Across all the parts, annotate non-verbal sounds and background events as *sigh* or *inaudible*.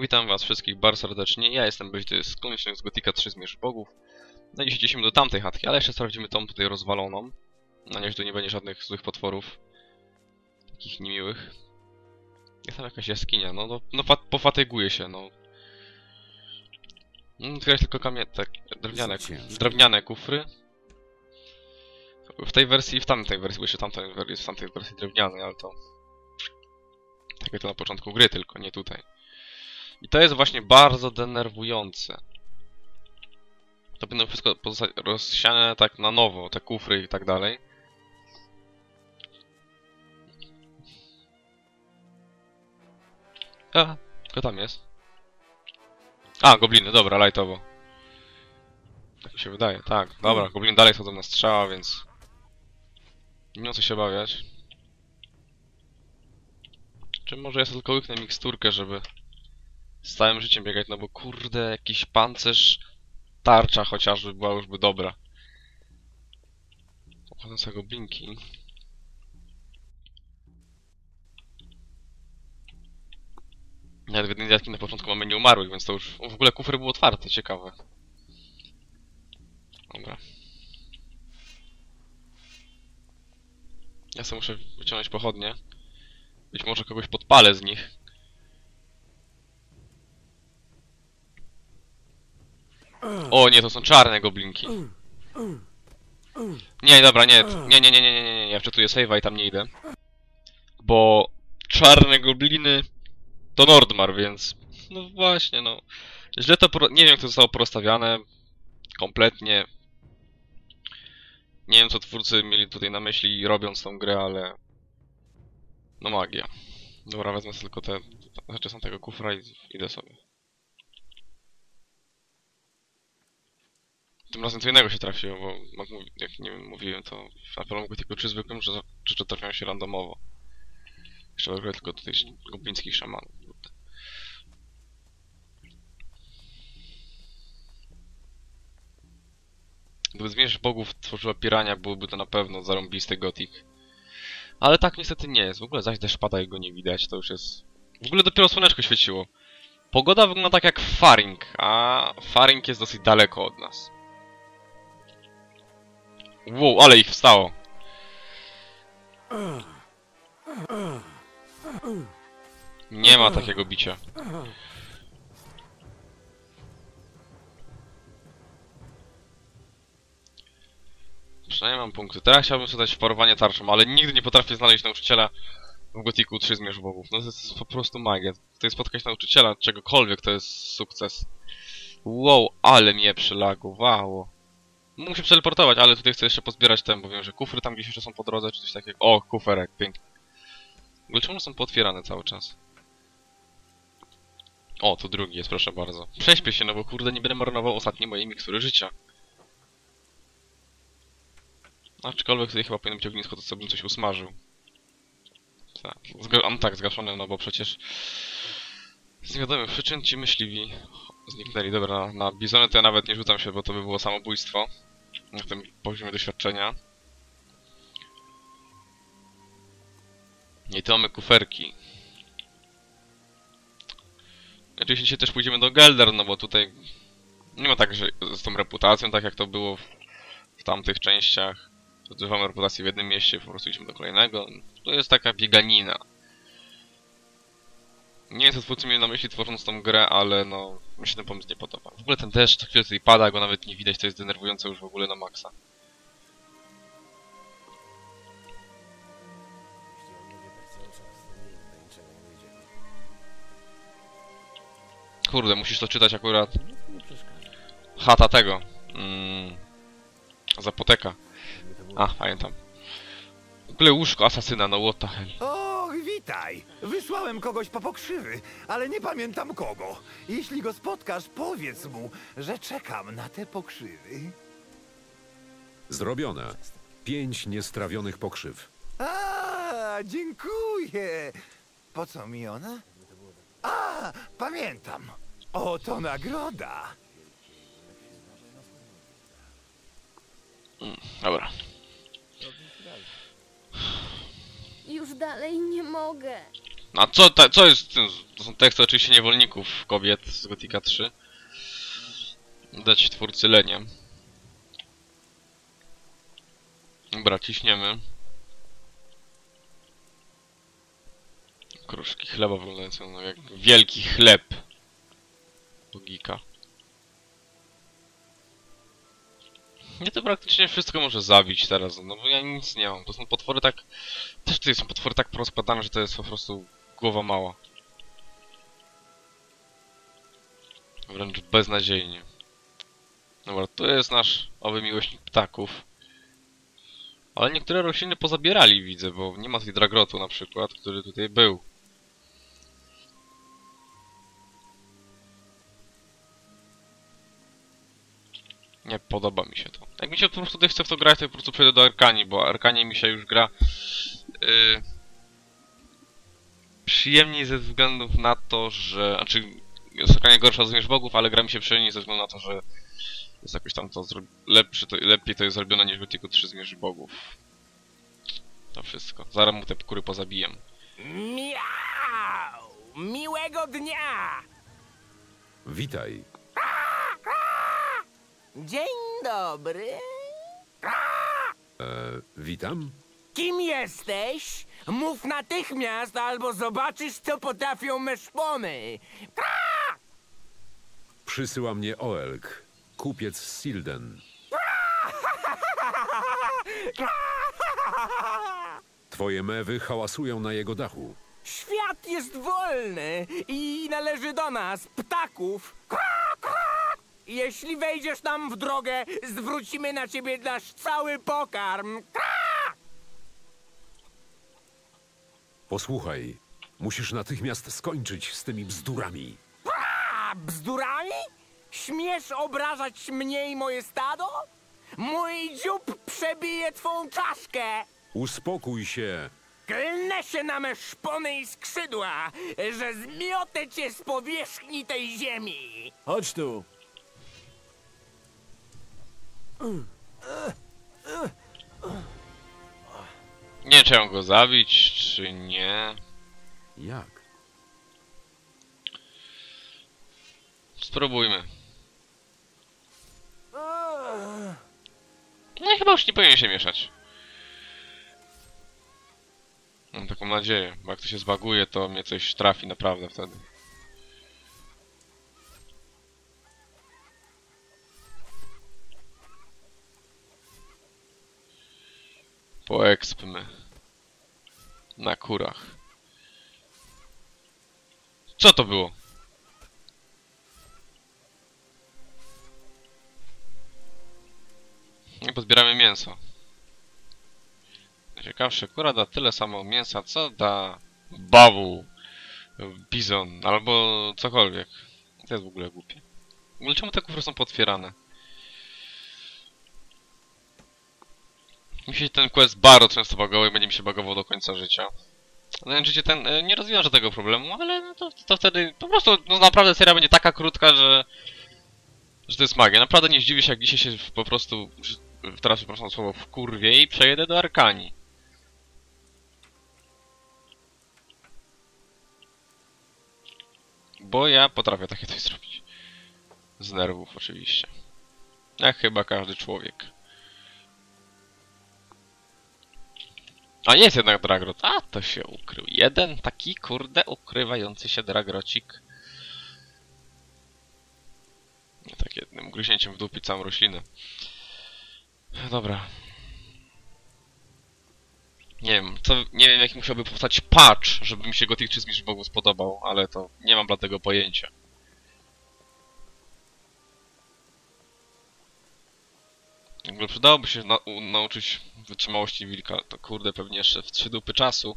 Witam was wszystkich bardzo serdecznie. Ja jestem to jest konieczność z Gotika 3 Zmierz Bogów. No i dziś idziemy do tamtej chatki, ale jeszcze sprawdzimy tą tutaj rozwaloną. Na razie tu nie będzie żadnych złych potworów. Takich niemiłych. Jest tam jakaś jaskinia, no, no, no fa pofatyguje się, no. Otwierać tylko kamie... tak, drewniane, drewniane kufry. W tej wersji i w tamtej wersji, bo jeszcze tamta jest w tamtej wersji drewniany, ale to... Takie to na początku gry tylko, nie tutaj. I to jest właśnie bardzo denerwujące. To będą wszystko rozsiane tak na nowo, te kufry i tak dalej. A, kto tam jest? A, gobliny, dobra, lightowo. Tak mi się wydaje, tak. Dobra, gobliny dalej chodzą na strzała, więc... Nie ma co się bawiać. Czy może ja sobie tylko łyknę miksturkę, żeby z całym życiem biegać, no bo kurde, jakiś pancerz, tarcza chociażby była już by dobra. Obchodzę sobie goblinki. Nawet w jednej z na początku mamy nieumarłych, więc to już... W ogóle kufry były otwarte, ciekawe. Dobra. Ja sobie muszę wyciągnąć pochodnie. Być może kogoś podpalę z nich. O nie, to są czarne goblinki. Nie, dobra, nie, nie, nie, nie, nie, nie, nie, nie, ja wczytuję save'a i tam nie idę. Bo czarne gobliny to Nordmar, więc... No właśnie, no. Źle to... Pro... Nie wiem, jak to zostało porozstawiane. Kompletnie. Nie wiem, co twórcy mieli tutaj na myśli robiąc tą grę, ale... No magia. Dobra, wezmę tylko te rzeczy z tego kufra i idę sobie. Tym razem co innego się trafiło, bo jak nie wiem, mówiłem, to na pewno mogły tylko trzy zwykłym, że rzeczy trafiają się randomowo. Jeszcze brakuje tylko tutaj goblińskich szamanów. Gdyby Zmierz Bogów tworzyła pirania, byłoby to na pewno zarąbisty gotik. Ale tak niestety nie jest. W ogóle zaś deszcz pada i go nie widać, to już jest... W ogóle dopiero słoneczko świeciło. Pogoda wygląda tak jak Faring, a Faring jest dosyć daleko od nas. Wow, ale ich wstało. Nie ma takiego bicia. Przynajmniej mam punkty. Teraz chciałbym sobie dać parowanie tarczą, ale nigdy nie potrafię znaleźć nauczyciela w Gotiku 3 Zmierz Bogów. No to jest po prostu magia. Tutaj spotkać nauczyciela czegokolwiek to jest sukces. Wow, ale mnie przylagowało. Muszę przeteleportować, ale tutaj chcę jeszcze pozbierać ten, bo wiem, że kufry tam gdzieś jeszcze są po drodze, czy coś takiego. O, kuferek, pięknie. Ogóle czemu są pootwierane cały czas? O, tu drugi jest, proszę bardzo. Prześpię się, no bo kurde, nie będę marnował ostatniej mojej mikstury życia. Aczkolwiek tutaj chyba powinno być ognisko, to sobie bym coś usmażył. Tak, Zga tak, zgaszone, no bo przecież... Z niewiadomych przyczyn ci myśliwi zniknęli. Dobra, na, na bizony to ja nawet nie rzucam się, bo to by było samobójstwo. Na tym poziomie doświadczenia. I tu mamy kuferki. Oczywiście też pójdziemy do Gelder, no bo tutaj nie ma tak, że z tą reputacją, tak jak to było w, w tamtych częściach. Zdobywamy reputację w jednym mieście, po prostu idziemy do kolejnego. To jest taka bieganina. Nie wiem co mieli na myśli tworząc tą grę, ale no, mi się ten pomysł nie podoba. W ogóle ten deszcz chwilę tutaj pada, go nawet nie widać, to jest denerwujące już w ogóle na maksa. Kurde, musisz to czytać akurat. Chata tego. Mm, zapoteka. A, pamiętam. W ogóle łóżko asasyna, no what the hell. Witaj! Wysłałem kogoś po pokrzywy, ale nie pamiętam kogo. Jeśli go spotkasz, powiedz mu, że czekam na te pokrzywy. Zrobione. Pięć niestrawionych pokrzyw. A, dziękuję. Po co mi ona? A, pamiętam. Oto nagroda. Dobra. Już dalej nie mogę. A co, ta, co jest, to są teksty oczywiście niewolników kobiet z Gotika 3. Dać twórcy lenie. Dobra, ciśniemy. Kruszki chleba wyglądające no, jak wielki chleb. Logika. Nie to praktycznie wszystko może zabić teraz, no bo ja nic nie mam. To są potwory tak... Też tutaj są potwory tak porozpadane, że to jest po prostu głowa mała. Wręcz beznadziejnie. Dobra, tu jest nasz owy miłośnik ptaków. Ale niektóre rośliny pozabierali, widzę, bo nie ma tutaj dragrotu na przykład, który tutaj był. Nie podoba mi się to. Jak mi się po prostu tutaj chce w to grać, to po prostu przejdę do Arkanii, bo Arkanie mi się już gra yy, przyjemniej ze względów na to, że... Znaczy, jest Arkania gorsza z Bogów, ale gra mi się przyjemniej ze względu na to, że jest jakoś tam to lepszy, to, lepiej to jest zrobione niż w Gothicu 3 Zmierzch Bogów. To wszystko. Zaraz mu te kury pozabiję. Miau! Miłego dnia! Witaj. Dzień dobry. E, witam. Kim jesteś? Mów natychmiast, albo zobaczysz, co potrafią me szpony. Przysyła mnie Oelk, kupiec z Silden. Twoje mewy hałasują na jego dachu. Świat jest wolny i należy do nas, ptaków. Jeśli wejdziesz nam w drogę, zwrócimy na ciebie nasz cały pokarm. Posłuchaj, musisz natychmiast skończyć z tymi bzdurami. A bzdurami? Śmiesz obrażać mnie i moje stado? Mój dziób przebije twą czaszkę. Uspokój się. Klnę się na me szpony i skrzydła, że zmiotę cię z powierzchni tej ziemi. Chodź tu. Nie mam go zabić, czy nie. Jak? Spróbujmy. No i chyba już nie powinien się mieszać. Mam taką nadzieję, bo jak to się zbaguje, to mnie coś trafi naprawdę wtedy. Poekspmy. Na kurach. Co to było? Nie pozbieramy mięso. Ciekawsze, kura da tyle samo mięsa, co da bawu, bizon, albo cokolwiek. To jest w ogóle głupie. W ogóle czemu te kufry są potwierane? Mi się ten quest bardzo często bagował i będzie mi się bagował do końca życia. No życie ten e, nie rozwiąże tego problemu, ale no to, to wtedy po prostu no naprawdę seria będzie taka krótka, że że to jest magia. Naprawdę nie zdziwię się, jak dzisiaj się po prostu, teraz przepraszam słowo, w kurwie i przejedę do Arkanii. Bo ja potrafię takie coś zrobić. Z nerwów oczywiście. Jak chyba każdy człowiek. A jest jednak Dragrot. A, to się ukrył. Jeden taki, kurde, ukrywający się Dragrocik. Tak jednym gryzięciem w dupie całą roślinę. Dobra. Nie wiem, co, nie wiem jaki musiałby powstać patch, żeby mi się Gothic 3 Zmierzch Bogu spodobał, ale to nie mam dla tego pojęcia. W ogóle przydałoby się na, nauczyć wytrzymałości wilka, to kurde pewnie jeszcze w trzy dupy czasu.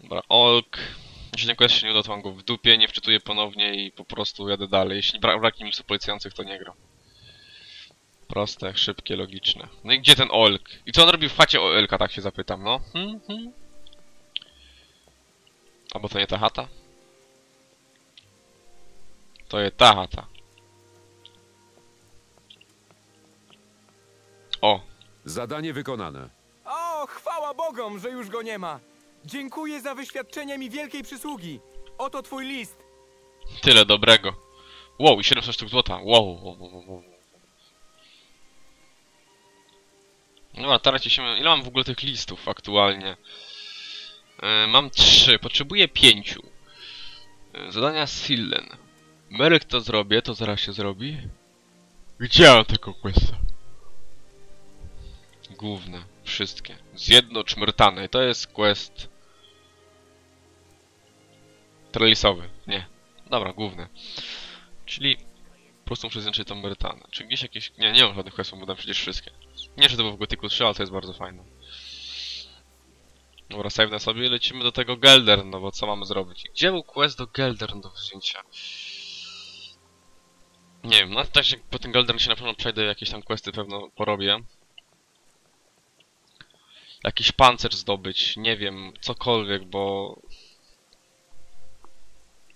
Dobra, Olk. Jeśli ten się nie uda, to mam go w dupie, nie wczytuję ponownie i po prostu jadę dalej. Jeśli bra brak mi policjanцów, to nie gram. Proste, szybkie, logiczne. No i gdzie ten Olk? I co on robi w chacie Olka, tak się zapytam, no? Hmm, hmm. Albo to nie ta chata? To jest ta chata. O, Zadanie wykonane. O, chwała Bogom, że już go nie ma. Dziękuję za wyświadczenie mi wielkiej przysługi. Oto twój list. Tyle dobrego. Wow, i 700 sztuk złota. Wow, wow, wow, wow. wow. Dobra, teraz się... Ile mam w ogóle tych listów aktualnie? Yy, mam trzy, potrzebuję pięciu. Yy, zadania Sillen. Merek to zrobię, to zaraz się zrobi. Gdzie mam tego questa? Główne, wszystkie. Zjednocz Myrtanę. To jest quest... Trelisowy, nie. Dobra, główny. Czyli po prostu muszę zjednoczyć tą Myrtanę. Czy gdzieś jakieś... Nie, nie mam żadnych questów, bo dam przecież wszystkie. Nie, że to było w Gotyku 3, ale to jest bardzo fajne. Dobra, save na sobie i lecimy do tego Geldern, no bo co mamy zrobić? Gdzie był quest do Geldern do wzięcia? Nie wiem, no tak jak po tym Geldern się na pewno przejdę, jakieś tam questy pewno porobię. Jakiś pancerz zdobyć, nie wiem, cokolwiek, bo...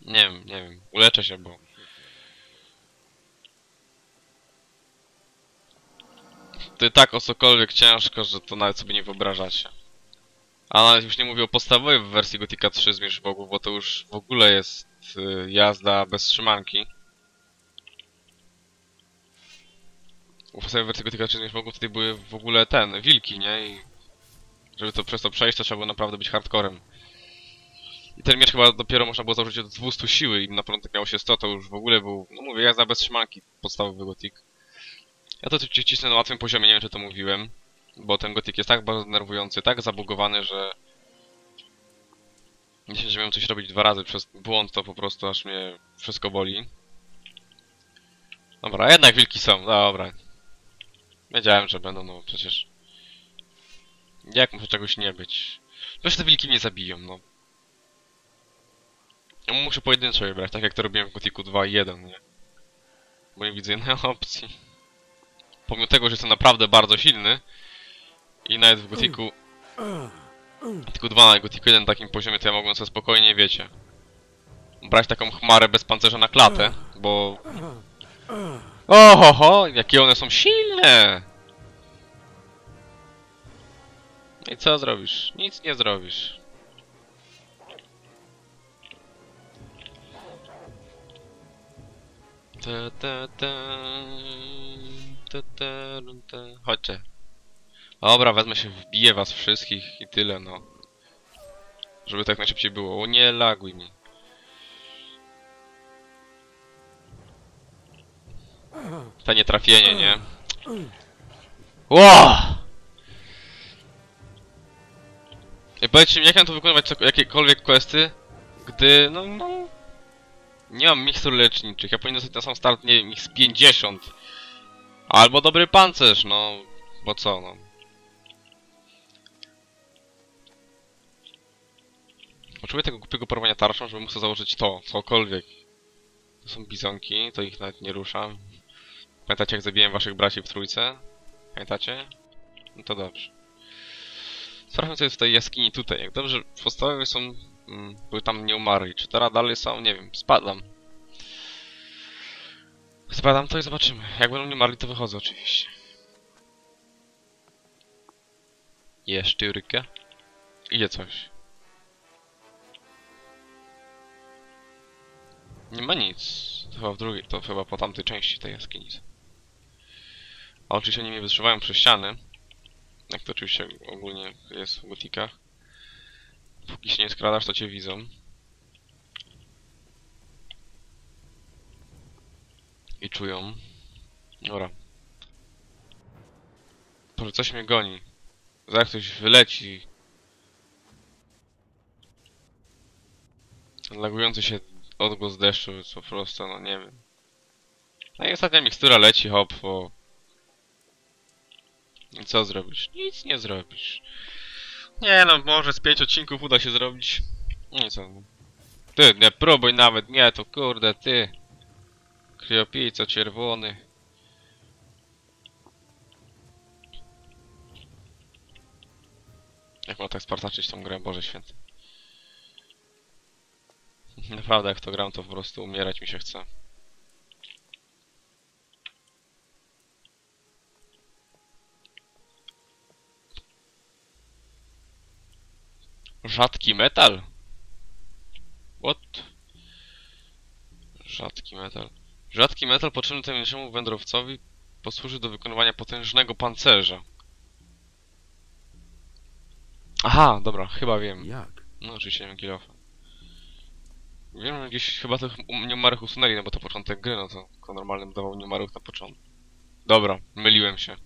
Nie wiem, nie wiem, uleczę się, bo... To i tak o cokolwiek ciężko, że to nawet sobie nie wyobrażacie. A nawet już nie mówię o podstawowej wersji Gothica 3 Zmierz Bogów, bo to już w ogóle jest y, jazda bez trzymanki. W podstawowej wersji Gothica 3 Zmierz Bogów tutaj były w ogóle ten, wilki, nie? I żeby to przez to przejść, to trzeba było naprawdę być hardcorem. I ten miecz chyba dopiero można było założyć od 200 siły i na początek miało się 100, to już w ogóle był, no mówię, jazda bez trzymanki podstawowy Gothic. Ja to ci cisnę na łatwym poziomie, nie wiem czy to mówiłem. Bo ten gotik jest tak bardzo denerwujący, tak zabugowany, że... Nie że miałem coś robić dwa razy przez błąd, to po prostu aż mnie wszystko boli. Dobra, jednak wilki są, dobra. Wiedziałem, że będą, no przecież... Jak może czegoś nie być? Przecież te wilki mnie zabiją, no. Muszę pojedynczo je brać, tak jak to robiłem w Gothicu 2 i 1, nie? Bo nie widzę innej *laughs* opcji pomimo tego, że jestem naprawdę bardzo silny i nawet w Gothicu tylko dwa na Gothicu 1 na takim poziomie, to ja mogłem sobie spokojnie, wiecie brać taką chmarę bez pancerza na klatę, bo ohoho, jakie one są silne i co zrobisz? Nic nie zrobisz Ta, ta, ta, ta, ta, ta. Chodźcie. Dobra, wezmę się, wbiję was wszystkich i tyle, no. Żeby tak najszybciej było. O, nie laguj mi. To nie trafienie, nie? Ło! Powiedzcie mi, jak mam tu wykonywać jakiekolwiek questy, gdy, no, no... Nie mam mikstur leczniczych, ja powinien dostać na sam start, nie wiem, ich z 50. Albo dobry pancerz, no... Bo co, no. Potrzebuję tego głupiego porwania tarczą, żeby móc założyć to, cokolwiek. To są bizonki, to ich nawet nie ruszam. Pamiętacie jak zabiłem waszych braci w trójce? Pamiętacie? No to dobrze. Sprawdźmy co jest w tej jaskini tutaj. Jak dobrze w podstawowej są... Mm, były tam nie umarli. Czy teraz dalej są? Nie wiem. Spadam. Spadam to i zobaczymy. Jak będą nie umarli to wychodzę oczywiście. Jeszcze rykę. Idzie coś. Nie ma nic. To chyba w drugiej, to chyba po tamtej części tej jaskini. A oczywiście oni mnie wytrzymają przez ściany. Jak to oczywiście ogólnie jest w gotikach. Póki się nie skradasz, to cię widzą. I czują. Dobra. Boże, coś mnie goni. Zaraz ktoś wyleci. Lagujący się odgłos deszczu jest po prostu, no nie wiem. No i ostatnia mikstura leci, hop, o. I co zrobisz? Nic nie zrobisz. Nie no, może z pięć odcinków uda się zrobić. I co? Ty, nie próbuj nawet, nie, to kurde, ty. Kryopijco czerwony. Jak można tak spartaczyć tą grę, Boże Święty. *laughs* Naprawdę, jak to gram, to po prostu umierać mi się chce. Rzadki metal? What? Rzadki metal. Rzadki metal potrzebny tajemniczemu wędrowcowi posłuży do wykonywania potężnego pancerza. Aha, dobra, chyba wiem. Jak? No oczywiście nie kill Wiem, że gdzieś chyba tych um- nieumarłych usunęli, no bo to początek gry, no to kto normalnym dawał nieumarłych na początku. Dobra, myliłem się.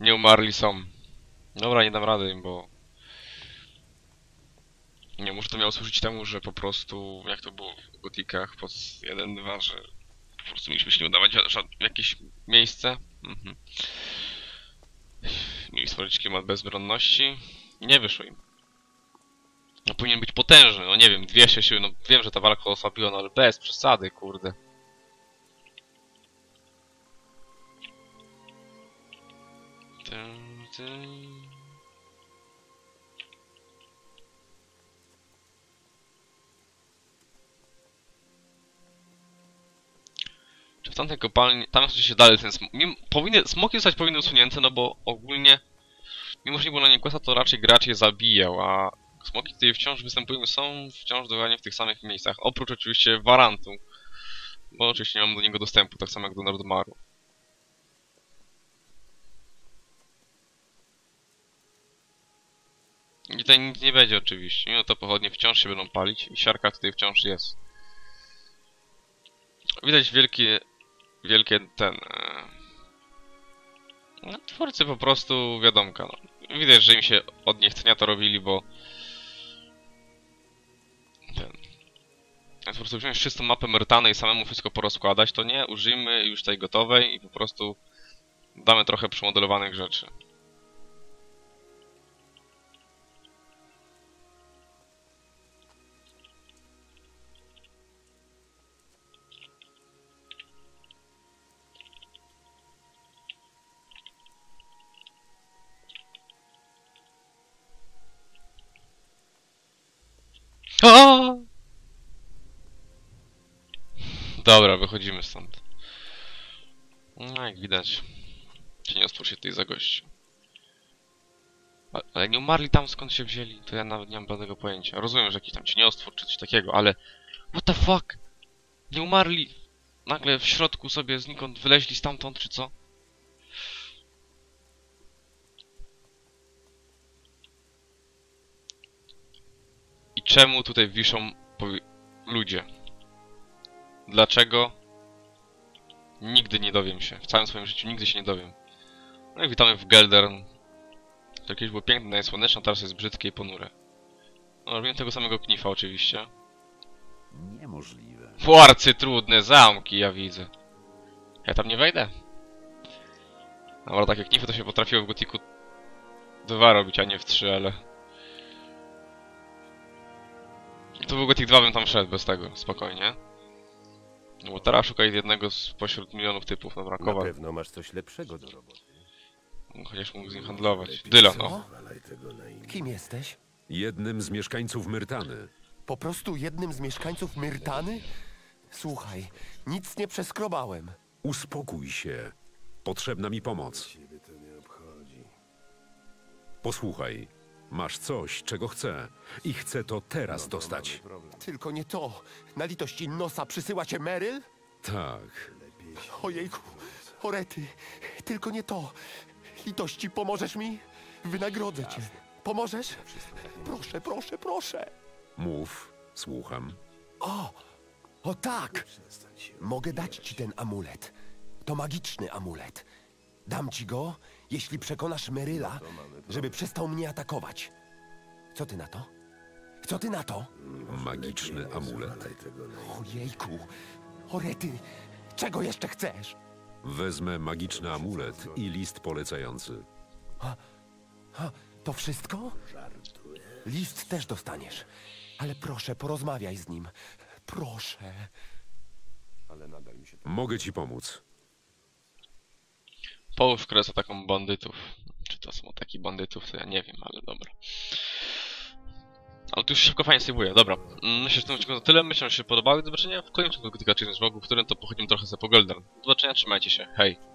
Nieumarli są. Dobra, nie dam rady im, bo... Nie, może to miało służyć temu, że po prostu, jak to było w gotikach pod 1-2, że po prostu mieliśmy się nie udawać w jakieś miejsce. Mhm. Mieli stworzyć klimat bezbronności nie wyszło im. No powinien być potężny, no nie wiem, 200 siły, no wiem, że ta walka osłabiła, no ale bez przesady, kurde. Tym, tym. Czy w tamtej kopalni, tam jest oczywiście dalej ten smok, mimo, powinny, smoki zostać powinny usunięte, no bo ogólnie, mimo że nie było na nie questa, to raczej gracz je zabijał, a smoki, które wciąż występują, są wciąż dokładnie w tych samych miejscach, oprócz oczywiście Warantu, bo oczywiście nie mam do niego dostępu, tak samo jak do Nordmaru. I tutaj nic nie będzie oczywiście, mimo to pochodnie wciąż się będą palić i siarka tutaj wciąż jest. Widać wielkie, wielkie ten... E... No, twórcy po prostu wiadomka, no. Widać, że im się od niechcenia to robili, bo... Ten... Po prostu wziąć czystą mapę Myrtany i samemu wszystko porozkładać, to nie, użyjmy już tej gotowej i po prostu damy trochę przemodelowanych rzeczy. Dobra, wychodzimy stąd. No jak widać, osprł się tutaj za Ale nie umarli tam skąd się wzięli, to ja nawet nie mam żadnego pojęcia. Rozumiem, że jakiś tam cieniostwór czy coś takiego, ale... What the fuck? Nie umarli! Nagle w środku sobie znikąd wyleźli stamtąd, czy co? I czemu tutaj wiszą ludzie? Dlaczego? Nigdy nie dowiem się. W całym swoim życiu nigdy się nie dowiem. No i witamy w Geldern. To kiedyś było piękne i słoneczne, a teraz jest brzydkie i ponure. No, robiłem tego samego knifa oczywiście. Niemożliwe. Płarcy trudne, zamki, ja widzę. Ja tam nie wejdę. Dobra, takie knify to się potrafiło w Gotiku 2 robić, a nie w 3, ale... To był Gothic 2 bym tam szedł bez tego, spokojnie. No bo teraz szukaj jednego spośród milionów typów, dobra, Na kowal. pewno masz coś lepszego do roboty. Chociaż mógł z nim handlować. Dylan, no. Na imię. Kim jesteś? Jednym z mieszkańców Myrtany. Po prostu jednym z mieszkańców Myrtany? Słuchaj, nic nie przeskrobałem. Uspokój się. Potrzebna mi pomoc. Ciebie to nie obchodzi. Posłuchaj. Masz coś, czego chcę. I chcę to teraz dostać. Problem. Tylko nie to. Na litość Innosa przysyła cię Meryl? Tak. Ojejku, orety, tylko nie to. Litości, pomożesz mi? Wynagrodzę cię. Pomożesz? Proszę, proszę, proszę. Mów. Słucham. O, o tak! Mogę dać ci ten amulet. To magiczny amulet. Dam ci go, jeśli przekonasz Meryla, żeby przestał mnie atakować. Co ty na to? Co ty na to? Magiczny amulet. Imię. Ojejku, orety, czego jeszcze chcesz? Wezmę magiczny amulet i list polecający. Ha, to wszystko? List też dostaniesz. Ale proszę, porozmawiaj z nim. Proszę. Ale nadal mi się to Mogę ci pomóc. Połóż kres atakom bandytów. Czy to są ataki bandytów, to ja nie wiem, ale dobra. Ale tu już szybko fajnie sejwuję, dobra. Mm, Myślę, że w tym odcinku to tyle. Myślę, że się podobały. Do zobaczenia w kolejnym odcinku Gotika Challenge Vlogu, w którym to pochodzimy trochę za po Golden. Do zobaczenia, trzymajcie się, hej.